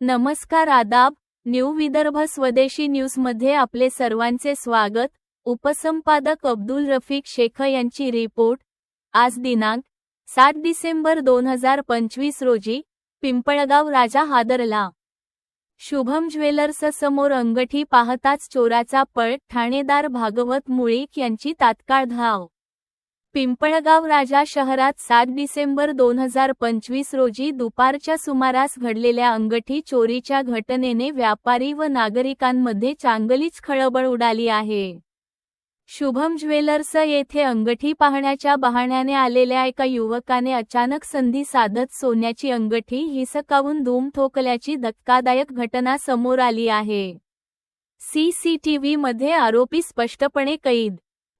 नमस्कार आदाब न्यू विदर्भ स्वदेशी न्यूजमध्ये आपले सर्वांचे स्वागत. उपसंपादक अब्दुल रफिक शेख यांची रिपोर्ट. आज दिनांक सात डिसेंबर दोन हजार पंचवीस रोजी पिंपळगाव राजा हादरला. शुभम ज्वेलर्स समोर अंगठी पाहताच चोराचा पळ ठाणेदार भागवत मुळीक यांची तात्काळ धाव. पिंपळगाव राजा शहरात सात डिसेंबर दोन हजार पंचवीस रोजी दुपारच्या सुमारास घडलेल्या अंगठी चोरीच्या घटनेने व्यापारी व नागरिकांमध्ये चांगलीच खळबळ उडाली आहे. शुभम ज्वेलर्स येथे अंगठी पाहण्याच्या बहाण्याने आलेल्या एका युवकाने अचानक संधी साधत सोन्याची अंगठी हिसकावून धूम ठोकल्याची धक्कादायक घटना समोर आली आहे. सीसीटीव्हीमध्ये आरोपी स्पष्टपणे कैद.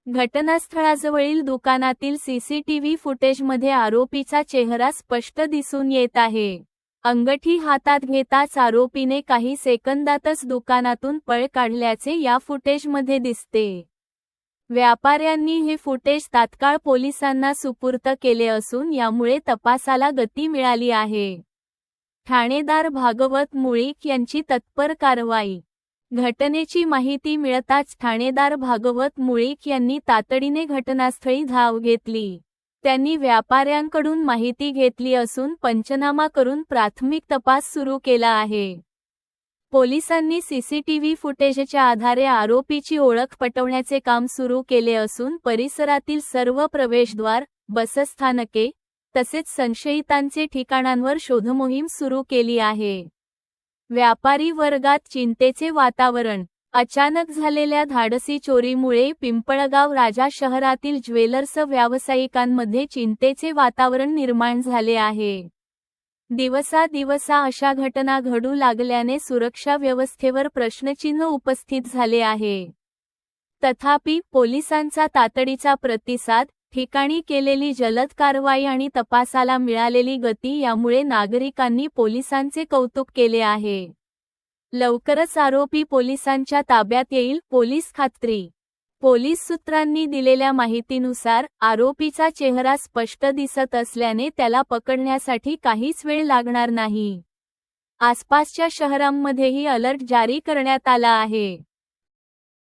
घटनास्थळाजवळील दुकानातील सीसीटीव्ही फुटेजमध्ये आरोपीचा चेहरा स्पष्ट दिसून येत आहे. अंगठी हातात घेताच आरोपीने काही सेकंदातच दुकानातून पळ काढल्याचे या फुटेजमध्ये दिसते. व्यापाऱ्यांनी हे फुटेज तात्काळ पोलिसांना सुपूर्त केले असून यामुळे तपासाला गती मिळाली आहे. ठाणेदार भागवत मुळीक यांची तत्पर कारवाई. घटनेची माहिती मिळताच ठाणेदार भागवत मुळीक यांनी तातडीने घटनास्थळी धाव घेतली. त्यांनी व्यापाऱ्यांकडून माहिती घेतली असून पंचनामा करून प्राथमिक तपास सुरू केला आहे. पोलिसांनी सीसीटीव्ही फुटेजच्या आधारे आरोपीची ओळख पटवण्याचे काम सुरू केले असून परिसरातील सर्व प्रवेशद्वार बसस्थानके तसेच संशयितांचे ठिकाणांवर शोधमोहीम सुरू केली आहे. व्यापारी वर्गात चिंतेचे वातावरण. अचानक झालेल्या धाडसी चोरीमुळे पिंपळगाव राजा शहरातील ज्वेलर्स व्यावसायिकांमध्ये चिंतेचे वातावरण निर्माण झाले आहे. दिवसा दिवसा अशा घटना घडू लागल्याने सुरक्षा व्यवस्थेवर प्रश्नचिन्ह उपस्थित झाले आहे. तथापि पोलिसांचा तातडीचा प्रतिसाद ठिकाणी केलेली जलद कारवाई आणि तपासाला मिळालेली गती यामुळे नागरिकांनी पोलिसांचे कौतुक केले आहे. लवकरच आरोपी पोलिसांच्या ताब्यात येईल पोलीस खात्री पोलीस सूत्रांनी दिलेल्या माहितीनुसार आरोपीचा चेहरा स्पष्ट दिसत असल्याने त्याला पकडण्यासाठी काहीच वेळ लागणार नाही. आसपासच्या शहरांमध्येही अलर्ट जारी करण्यात आला आहे.